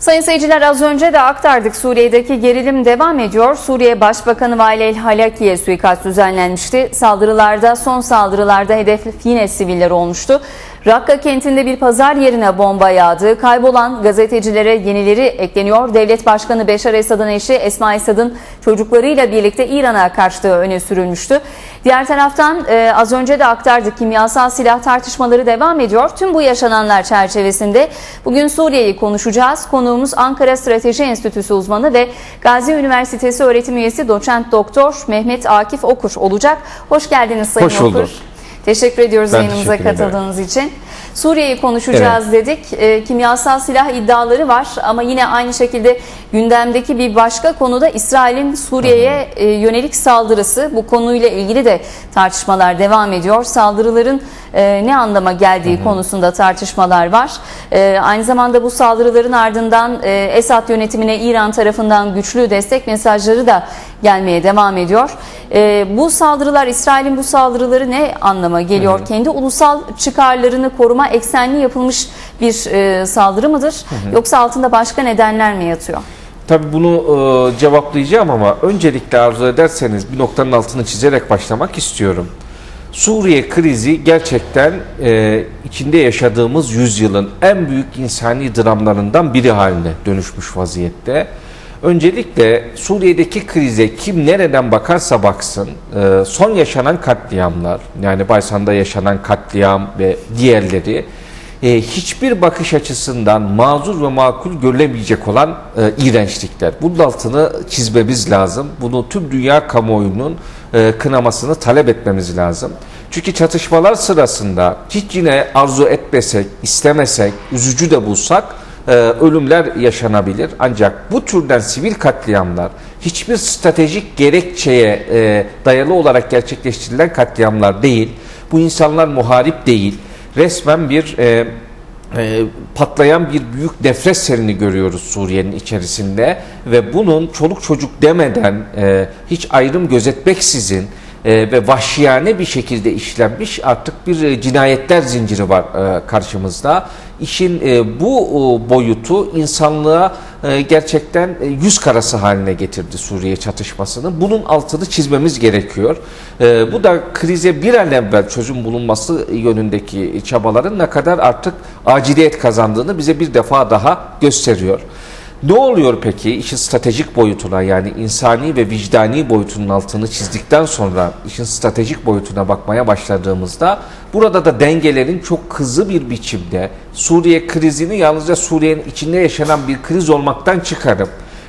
Sayın seyirciler az önce de aktardık Suriye'deki gerilim devam ediyor. Suriye Başbakanı Valel Halaki'ye suikast düzenlenmişti. Saldırılarda son saldırılarda hedef yine siviller olmuştu. Rakka kentinde bir pazar yerine bomba yağdı. Kaybolan gazetecilere yenileri ekleniyor. Devlet Başkanı Beşar Esad'ın eşi Esma Esad'ın çocuklarıyla birlikte İran'a kaçtığı öne sürülmüştü. Diğer taraftan e, az önce de aktardık kimyasal silah tartışmaları devam ediyor. Tüm bu yaşananlar çerçevesinde bugün Suriye'yi konuşacağız. Konuğumuz Ankara Strateji Enstitüsü uzmanı ve Gazi Üniversitesi öğretim üyesi doçent doktor Mehmet Akif Okur olacak. Hoş geldiniz Sayın Hoş Okur. bulduk. Teşekkür ediyoruz Ben yayınımıza teşekkür ederim. katıldığınız için. Suriye'yi konuşacağız dedik. E, kimyasal silah iddiaları var ama yine aynı şekilde gündemdeki bir başka konuda İsrail'in Suriye'ye e, yönelik saldırısı. Bu konuyla ilgili de tartışmalar devam ediyor. Saldırıların e, ne anlama geldiği konusunda tartışmalar var. E, aynı zamanda bu saldırıların ardından e, Esad yönetimine İran tarafından güçlü destek mesajları da gelmeye devam ediyor. E, bu saldırılar, İsrail'in bu saldırıları ne anlama geliyor? Kendi ulusal çıkarlarını koruma eksenli yapılmış bir e, saldırı mıdır? Yoksa altında başka nedenler mi yatıyor? Tabii bunu e, cevaplayacağım ama öncelikle arzu ederseniz bir noktanın altını çizerek başlamak istiyorum. Suriye krizi gerçekten e, içinde yaşadığımız yüzyılın en büyük insani dramlarından biri haline dönüşmüş vaziyette. Öncelikle Suriye'deki krize kim nereden bakarsa baksın e, son yaşanan katliamlar yani Baysan'da yaşanan katliam ve diğerleri e, hiçbir bakış açısından mazur ve makul görülemeyecek olan e, iğrençlikler. Bunun altını çizmemiz lazım. Bunu tüm dünya kamuoyunun kınamasını talep etmemiz lazım. Çünkü çatışmalar sırasında hiç yine arzu etmesek, istemesek, üzücü de bulsak e, ölümler yaşanabilir. Ancak bu türden sivil katliamlar hiçbir stratejik gerekçeye e, dayalı olarak gerçekleştirilen katliamlar değil. Bu insanlar muharip değil. Resmen bir e, e, patlayan bir büyük nefret selini görüyoruz Suriye'nin içerisinde ve bunun çoluk çocuk demeden e, hiç ayrım gözetmeksizin e, ve vahşiyane bir şekilde işlenmiş artık bir e, cinayetler zinciri var e, karşımızda. İşin e, bu boyutu insanlığa gerçekten yüz karası haline getirdi Suriye çatışmasını. Bunun altını çizmemiz gerekiyor. Bu da krize bir an evvel çözüm bulunması yönündeki çabaların ne kadar artık aciliyet kazandığını bize bir defa daha gösteriyor. Ne oluyor peki işin stratejik boyutuna yani insani ve vicdani boyutunun altını çizdikten sonra işin stratejik boyutuna bakmaya başladığımızda burada da dengelerin çok hızlı bir biçimde Suriye krizini yalnızca Suriye'nin içinde yaşanan bir kriz olmaktan çıkarıp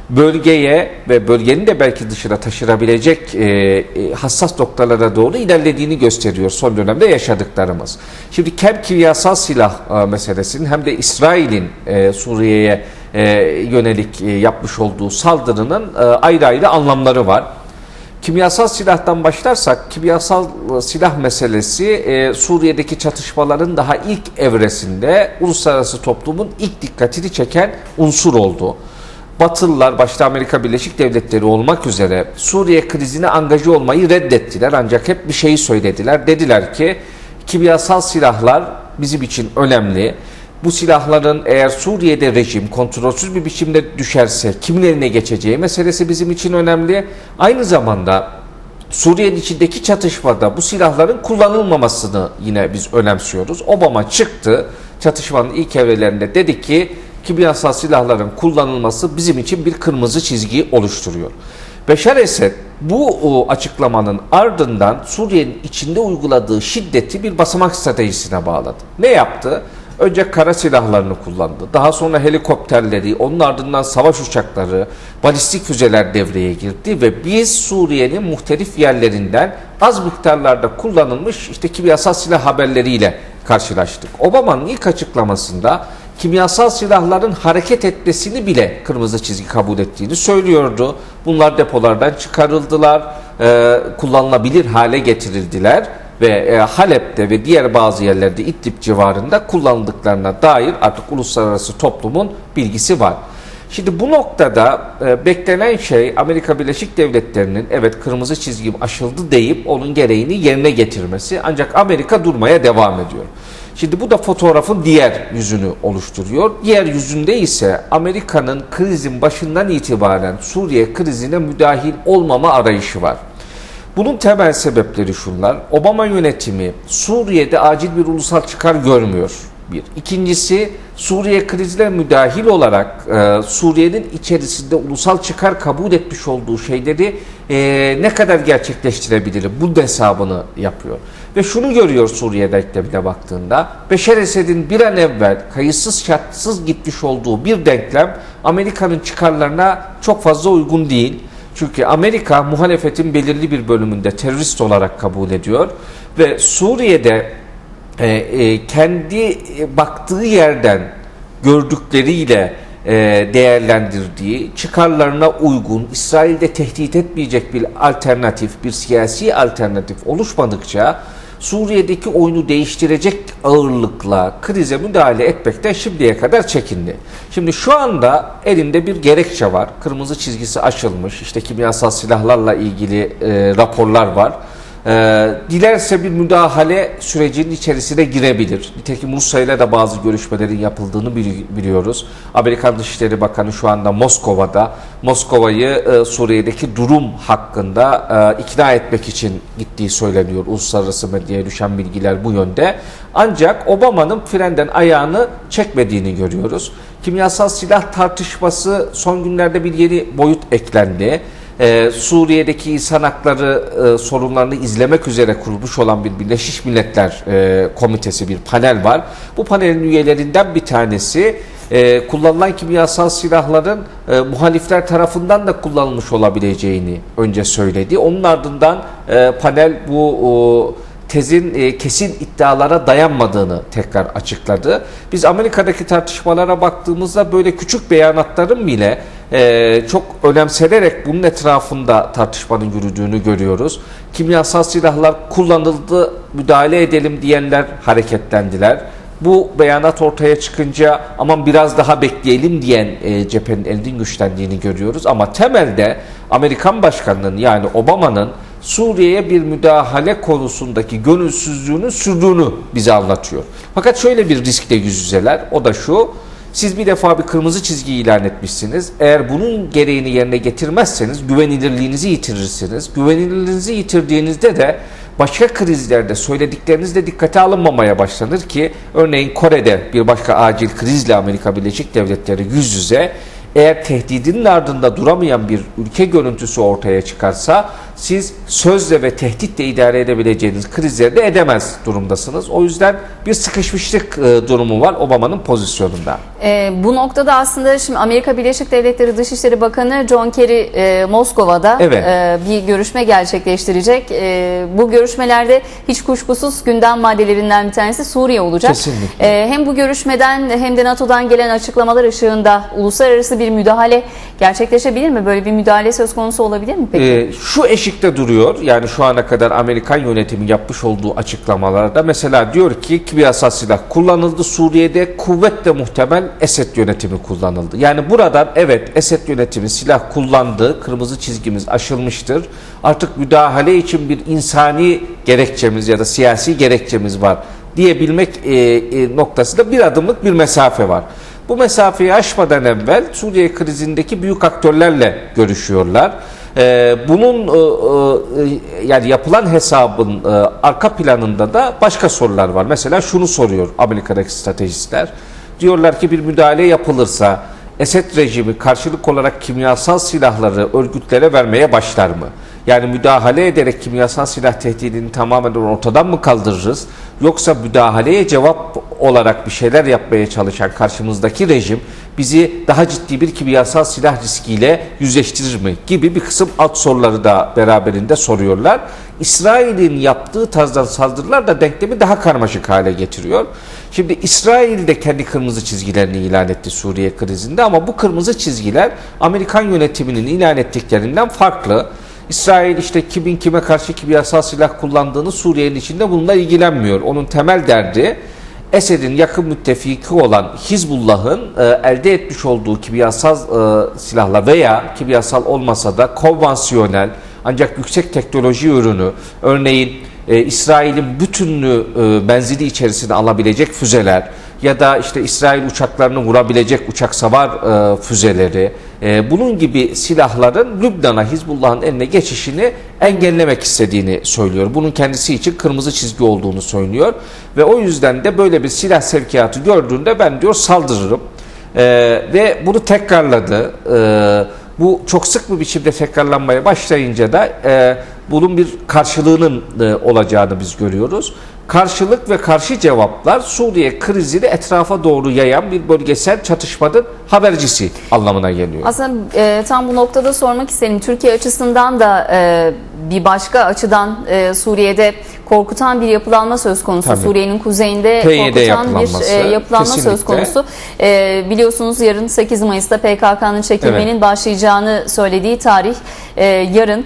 bölgeye ve bölgenin de belki dışına taşırabilecek e, e, hassas noktalara doğru ilerlediğini gösteriyor son dönemde yaşadıklarımız. Şimdi hem kimyasal silah e, meselesinin hem de İsrail'in e, Suriye'ye e, yönelik e, yapmış olduğu saldırının e, ayrı ayrı anlamları var. Kimyasal silahtan başlarsak, kimyasal silah meselesi e, Suriye'deki çatışmaların daha ilk evresinde uluslararası toplumun ilk dikkatini çeken unsur oldu. Batılılar başta Amerika Birleşik Devletleri olmak üzere Suriye krizine angaje olmayı reddettiler ancak hep bir şeyi söylediler. Dediler ki kimyasal silahlar bizim için önemli. Bu silahların eğer Suriye'de rejim kontrolsüz bir biçimde düşerse kimin eline geçeceği meselesi bizim için önemli. Aynı zamanda Suriye'nin içindeki çatışmada bu silahların kullanılmamasını yine biz önemsiyoruz. Obama çıktı çatışmanın ilk evrelerinde dedi ki kimyasal silahların kullanılması bizim için bir kırmızı çizgi oluşturuyor. Beşar Esed bu açıklamanın ardından Suriye'nin içinde uyguladığı şiddeti bir basamak stratejisine bağladı. Ne yaptı? Önce kara silahlarını kullandı. Daha sonra helikopterleri, onun ardından savaş uçakları, balistik füzeler devreye girdi ve biz Suriye'nin muhtelif yerlerinden az miktarlarda kullanılmış işte kimyasal silah haberleriyle karşılaştık. Obama'nın ilk açıklamasında kimyasal silahların hareket etmesini bile kırmızı çizgi kabul ettiğini söylüyordu. Bunlar depolardan çıkarıldılar, kullanılabilir hale getirildiler ve e, Halep'te ve diğer bazı yerlerde İdlib civarında kullanıldıklarına dair artık uluslararası toplumun bilgisi var. Şimdi bu noktada e, beklenen şey Amerika Birleşik Devletleri'nin evet kırmızı çizgim aşıldı deyip onun gereğini yerine getirmesi ancak Amerika durmaya devam ediyor. Şimdi bu da fotoğrafın diğer yüzünü oluşturuyor. Diğer yüzünde ise Amerika'nın krizin başından itibaren Suriye krizine müdahil olmama arayışı var. Bunun temel sebepleri şunlar. Obama yönetimi Suriye'de acil bir ulusal çıkar görmüyor. Bir. İkincisi Suriye krizine müdahil olarak e, Suriye'nin içerisinde ulusal çıkar kabul etmiş olduğu şeyleri e, ne kadar gerçekleştirebilirim? Bunun hesabını yapıyor. Ve şunu görüyor Suriye denklemine baktığında Beşer Esed'in bir an evvel kayıtsız şartsız gitmiş olduğu bir denklem Amerika'nın çıkarlarına çok fazla uygun değil. Çünkü Amerika muhalefetin belirli bir bölümünde terörist olarak kabul ediyor ve Suriye'de e, e, kendi e, baktığı yerden gördükleriyle e, değerlendirdiği çıkarlarına uygun İsrail'de tehdit etmeyecek bir alternatif, bir siyasi alternatif oluşmadıkça Suriye'deki oyunu değiştirecek ağırlıkla krize müdahale etmekten şimdiye kadar çekindi. Şimdi şu anda elinde bir gerekçe var. Kırmızı çizgisi aşılmış. İşte kimyasal silahlarla ilgili e, raporlar var. Ee, dilerse bir müdahale sürecinin içerisine girebilir. Nitekim Rusya ile de bazı görüşmelerin yapıldığını bili- biliyoruz. Amerikan Dışişleri Bakanı şu anda Moskova'da. Moskova'yı e, Suriye'deki durum hakkında e, ikna etmek için gittiği söyleniyor. Uluslararası medyaya düşen bilgiler bu yönde. Ancak Obama'nın frenden ayağını çekmediğini görüyoruz. Kimyasal silah tartışması son günlerde bir yeni boyut eklendi. Ee, Suriye'deki insan hakları e, sorunlarını izlemek üzere kurulmuş olan bir Birleşmiş Milletler e, komitesi, bir panel var. Bu panelin üyelerinden bir tanesi e, kullanılan kimyasal silahların e, muhalifler tarafından da kullanılmış olabileceğini önce söyledi. Onun ardından e, panel bu o, tezin e, kesin iddialara dayanmadığını tekrar açıkladı. Biz Amerika'daki tartışmalara baktığımızda böyle küçük beyanatların bile e, çok önemsenerek bunun etrafında tartışmanın yürüdüğünü görüyoruz. Kimyasal silahlar kullanıldı, müdahale edelim diyenler hareketlendiler. Bu beyanat ortaya çıkınca aman biraz daha bekleyelim diyen e, cephenin elinin güçlendiğini görüyoruz. Ama temelde Amerikan başkanının yani Obama'nın Suriye'ye bir müdahale konusundaki gönülsüzlüğünün sürdüğünü bize anlatıyor. Fakat şöyle bir riskle yüz yüzeler. O da şu. Siz bir defa bir kırmızı çizgi ilan etmişsiniz. Eğer bunun gereğini yerine getirmezseniz güvenilirliğinizi yitirirsiniz. Güvenilirliğinizi yitirdiğinizde de başka krizlerde söyledikleriniz de dikkate alınmamaya başlanır ki örneğin Kore'de bir başka acil krizle Amerika Birleşik Devletleri yüz yüze eğer tehdidinin ardında duramayan bir ülke görüntüsü ortaya çıkarsa siz sözle ve tehditle idare edebileceğiniz krizleri de edemez durumdasınız. O yüzden bir sıkışmışlık e, durumu var Obama'nın pozisyonunda. E, bu noktada aslında şimdi Amerika Birleşik Devletleri Dışişleri Bakanı John Kerry e, Moskova'da Evet. e, bir görüşme gerçekleştirecek. E, bu görüşmelerde hiç kuşkusuz gündem maddelerinden bir tanesi Suriye olacak. Kesinlikle. E, hem bu görüşmeden hem de NATO'dan gelen açıklamalar ışığında uluslararası bir müdahale gerçekleşebilir mi? Böyle bir müdahale söz konusu olabilir mi peki? Ee, şu eşikte duruyor. Yani şu ana kadar Amerikan yönetimi yapmış olduğu açıklamalarda mesela diyor ki kimyasal silah kullanıldı Suriye'de kuvvetle muhtemel Esed yönetimi kullanıldı. Yani buradan evet Esed yönetimi silah kullandı. Kırmızı çizgimiz aşılmıştır. Artık müdahale için bir insani gerekçemiz ya da siyasi gerekçemiz var diyebilmek e, e, noktasında bir adımlık bir mesafe var. Bu mesafeyi aşmadan evvel Suriye krizindeki büyük aktörlerle görüşüyorlar. Ee, bunun e, e, yani yapılan hesabın e, arka planında da başka sorular var. Mesela şunu soruyor Amerika'daki stratejistler. Diyorlar ki bir müdahale yapılırsa Esed rejimi karşılık olarak kimyasal silahları örgütlere vermeye başlar mı? Yani müdahale ederek kimyasal silah tehdidini tamamen ortadan mı kaldırırız? Yoksa müdahaleye cevap olarak bir şeyler yapmaya çalışan karşımızdaki rejim bizi daha ciddi bir kimyasal silah riskiyle yüzleştirir mi? Gibi bir kısım alt soruları da beraberinde soruyorlar. İsrail'in yaptığı tarzdan saldırılar da denklemi daha karmaşık hale getiriyor. Şimdi İsrail de kendi kırmızı çizgilerini ilan etti Suriye krizinde ama bu kırmızı çizgiler Amerikan yönetiminin ilan ettiklerinden farklı. İsrail işte kimin kime karşı kimyasal silah kullandığını Suriye'nin içinde bununla ilgilenmiyor. Onun temel derdi Esed'in yakın müttefiki olan Hizbullah'ın e, elde etmiş olduğu kimyasal e, silahla veya kimyasal olmasa da konvansiyonel ancak yüksek teknoloji ürünü örneğin e, İsrail'in bütünlüğü e, benzili içerisine alabilecek füzeler ya da işte İsrail uçaklarını vurabilecek uçak savar e, füzeleri e, bunun gibi silahların Lübnan'a Hizbullah'ın eline geçişini engellemek istediğini söylüyor. Bunun kendisi için kırmızı çizgi olduğunu söylüyor ve o yüzden de böyle bir silah sevkiyatı gördüğünde ben diyor saldırırım. E, ve bunu tekrarladı. E, bu çok sık bir biçimde tekrarlanmaya başlayınca da e, bunun bir karşılığının e, olacağını biz görüyoruz. Karşılık ve karşı cevaplar Suriye krizini etrafa doğru yayan bir bölgesel çatışmanın habercisi anlamına geliyor. Aslında e, tam bu noktada sormak istedim. Türkiye açısından da e, bir başka açıdan e, Suriye'de korkutan bir yapılanma söz konusu. Suriye'nin kuzeyinde PYD korkutan bir e, yapılanma söz kesinlikle. konusu. E, biliyorsunuz yarın 8 Mayıs'ta PKK'nın çekilmenin başlayacağını söylediği tarih e, yarın.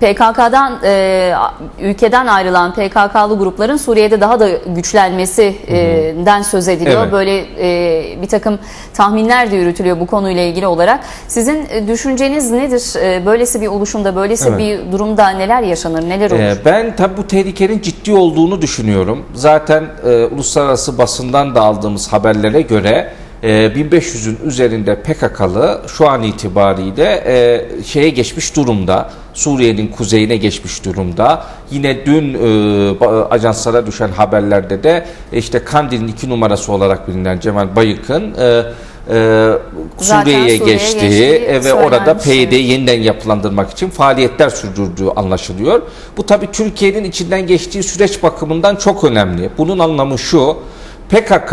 PKK'dan e, ülkeden ayrılan PKK'lı grupların Suriye'de daha da güçlenmesinden söz ediliyor. Evet. Böyle e, bir takım tahminler de yürütülüyor bu konuyla ilgili olarak. Sizin e, düşünceniz nedir? E, böylesi bir oluşumda, böylesi Evet. bir durumda neler yaşanır, neler olur? Ee, ben tabi bu tehlikenin ciddi olduğunu düşünüyorum. Zaten e, uluslararası basından da aldığımız haberlere göre e, 1500'ün üzerinde PKK'lı şu an itibariyle e, şeye geçmiş durumda. Suriye'nin kuzeyine geçmiş durumda. Yine dün e, ajanslara düşen haberlerde de e, işte Kandil'in iki numarası olarak bilinen Cemal Bayık'ın e, e, Suriye'ye Suriye'ye geçtiği geçtiği e, ve orada evet. PYD'yi yeniden yapılandırmak için faaliyetler sürdürdüğü anlaşılıyor. Bu tabii Türkiye'nin içinden geçtiği süreç bakımından çok önemli. Bunun anlamı şu, PKK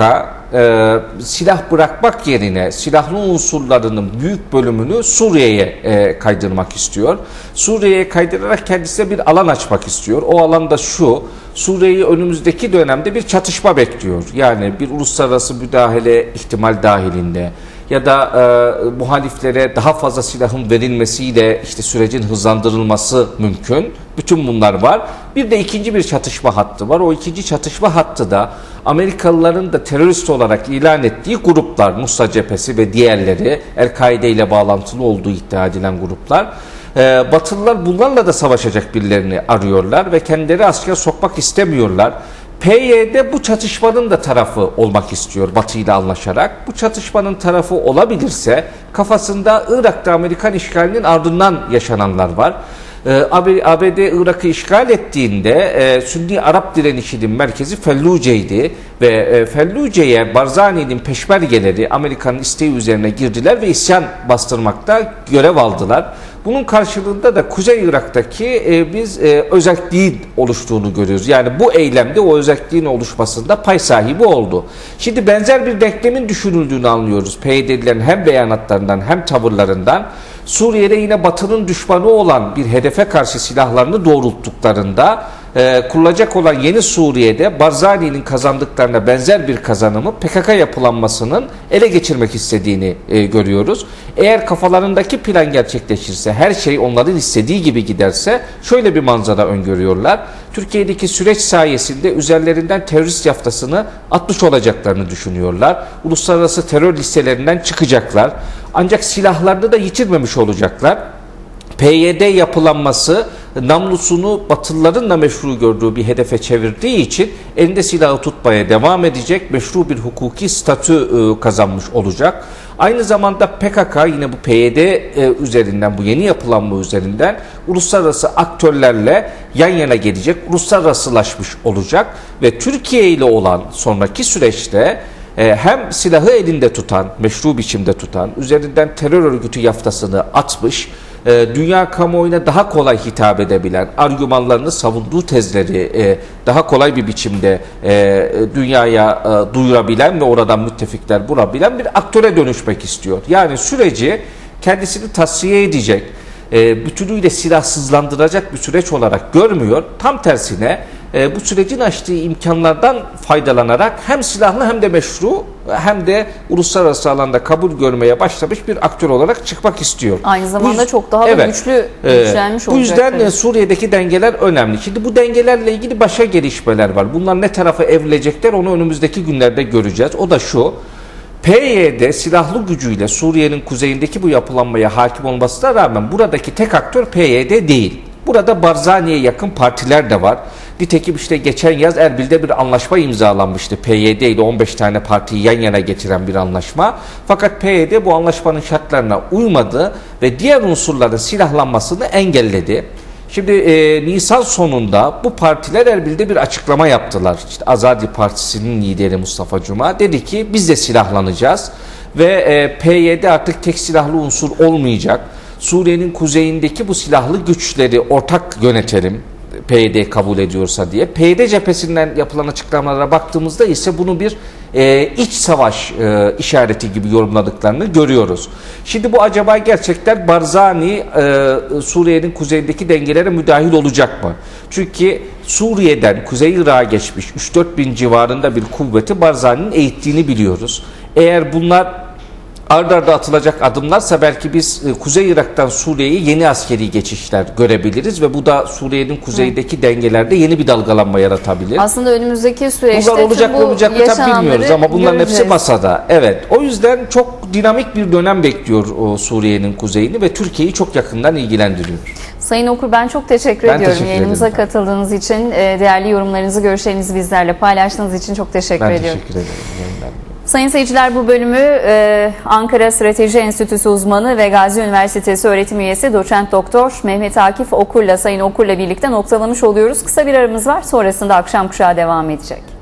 e, silah bırakmak yerine silahlı unsurlarının büyük bölümünü Suriye'ye e, kaydırmak istiyor. Suriye'ye kaydırarak kendisine bir alan açmak istiyor. O alanda şu, Suriye'yi önümüzdeki dönemde bir çatışma bekliyor. Yani bir uluslararası müdahale ihtimal dahilinde ya da e, muhaliflere daha fazla silahın verilmesiyle işte sürecin hızlandırılması mümkün. Bütün bunlar var. Bir de ikinci bir çatışma hattı var. O ikinci çatışma hattı da Amerikalıların da terörist olarak ilan ettiği gruplar, Nusra Cephesi ve diğerleri El-Kaide ile bağlantılı olduğu iddia edilen gruplar. E, Batılılar bunlarla da savaşacak birilerini arıyorlar ve kendileri askere sokmak istemiyorlar. PYD bu çatışmanın da tarafı olmak istiyor Batı ile anlaşarak. Bu çatışmanın tarafı olabilirse kafasında Irak'ta Amerikan işgalinin ardından yaşananlar var. Ee, AB- ABD Irak'ı işgal ettiğinde e, Sünni Arap direnişinin merkezi Felluce'ydi ve e, Felluce'ye Barzani'nin peşmergeleri Amerika'nın isteği üzerine girdiler ve isyan bastırmakta görev aldılar. Bunun karşılığında da Kuzey Irak'taki e, biz e, özelliğin oluştuğunu görüyoruz. Yani bu eylemde o özelliğin oluşmasında pay sahibi oldu. Şimdi benzer bir denklemin düşünüldüğünü anlıyoruz. PYD'lilerin hem beyanatlarından hem tavırlarından. Suriye'de yine Batı'nın düşmanı olan bir hedefe karşı silahlarını doğrulttuklarında e, kurulacak olan yeni Suriye'de Barzani'nin kazandıklarına benzer bir kazanımı PKK yapılanmasının ele geçirmek istediğini e, görüyoruz. Eğer kafalarındaki plan gerçekleşirse, her şey onların istediği gibi giderse şöyle bir manzara öngörüyorlar. Türkiye'deki süreç sayesinde üzerlerinden terörist yaftasını atmış olacaklarını düşünüyorlar. Uluslararası terör listelerinden çıkacaklar. Ancak silahlarını da yitirmemiş olacaklar. PYD yapılanması namlusunu Batılıların da meşru gördüğü bir hedefe çevirdiği için elinde silahı tutmaya devam edecek, meşru bir hukuki statü e, kazanmış olacak. Aynı zamanda PKK yine bu PYD e, üzerinden, bu yeni yapılanma üzerinden uluslararası aktörlerle yan yana gelecek, uluslararasılaşmış olacak ve Türkiye ile olan sonraki süreçte e, hem silahı elinde tutan, meşru biçimde tutan, üzerinden terör örgütü yaftasını atmış, e, dünya kamuoyuna daha kolay hitap edebilen, argümanlarını savunduğu tezleri e, daha kolay bir biçimde e, dünyaya e, duyurabilen ve oradan müttefikler bulabilen bir aktöre dönüşmek istiyor. Yani süreci kendisini tasfiye edecek, e, bütünüyle silahsızlandıracak bir süreç olarak görmüyor. Tam tersine e, bu sürecin açtığı imkanlardan faydalanarak hem silahlı hem de meşru hem de uluslararası alanda kabul görmeye başlamış bir aktör olarak çıkmak istiyor. Aynı zamanda yüz- çok daha da Evet. güçlü, Ee, güçlenmiş Bu olacak. yüzden tabii. e, Suriye'deki dengeler önemli. Şimdi bu dengelerle ilgili başka gelişmeler var. Bunlar ne tarafa evrilecekler onu önümüzdeki günlerde göreceğiz. O da şu. PYD silahlı gücüyle Suriye'nin kuzeyindeki bu yapılanmaya hakim olmasına rağmen buradaki tek aktör PYD değil. Burada Barzani'ye yakın partiler de var. Nitekim işte geçen yaz Erbil'de bir anlaşma imzalanmıştı. PYD ile 15 tane partiyi yan yana getiren bir anlaşma. Fakat PYD bu anlaşmanın şartlarına uymadı ve diğer unsurların silahlanmasını engelledi. Şimdi e, Nisan sonunda bu partiler Erbil'de bir açıklama yaptılar. İşte Azadi Partisi'nin lideri Mustafa Cuma dedi ki biz de silahlanacağız ve e, PYD artık tek silahlı unsur olmayacak. Suriye'nin kuzeyindeki bu silahlı güçleri ortak yönetelim. PYD kabul ediyorsa diye. PYD cephesinden yapılan açıklamalara baktığımızda ise bunu bir e, iç savaş e, işareti gibi yorumladıklarını görüyoruz. Şimdi bu acaba gerçekten Barzani e, Suriye'nin kuzeyindeki dengelere müdahil olacak mı? Çünkü Suriye'den Kuzey Irak'a geçmiş 3-4 bin civarında bir kuvveti Barzani'nin eğittiğini biliyoruz. Eğer bunlar ard arda atılacak adımlarsa belki biz e, Kuzey Irak'tan Suriye'ye yeni askeri geçişler görebiliriz ve bu da Suriye'nin kuzeydeki dengelerde yeni bir dalgalanma yaratabilir. Aslında önümüzdeki süreçte Bunlar olacak mı olacak mı tabii bilmiyoruz ama bunların hepsi göreceğiz. masada. Evet o yüzden çok dinamik bir dönem bekliyor o Suriye'nin kuzeyini ve Türkiye'yi çok yakından ilgilendiriyor. Sayın Okur ben çok teşekkür Ben ediyorum. teşekkür Yayınımıza ederim. katıldığınız için, e, değerli yorumlarınızı, görüşlerinizi bizlerle paylaştığınız için çok teşekkür Ben ediyorum. teşekkür ederim. Sayın seyirciler bu bölümü e, Ankara Strateji Enstitüsü uzmanı ve Gazi Üniversitesi öğretim üyesi doçent doktor Mehmet Akif Okur'la Sayın Okur'la birlikte noktalamış oluyoruz. Kısa bir aramız var sonrasında akşam kuşağı devam edecek.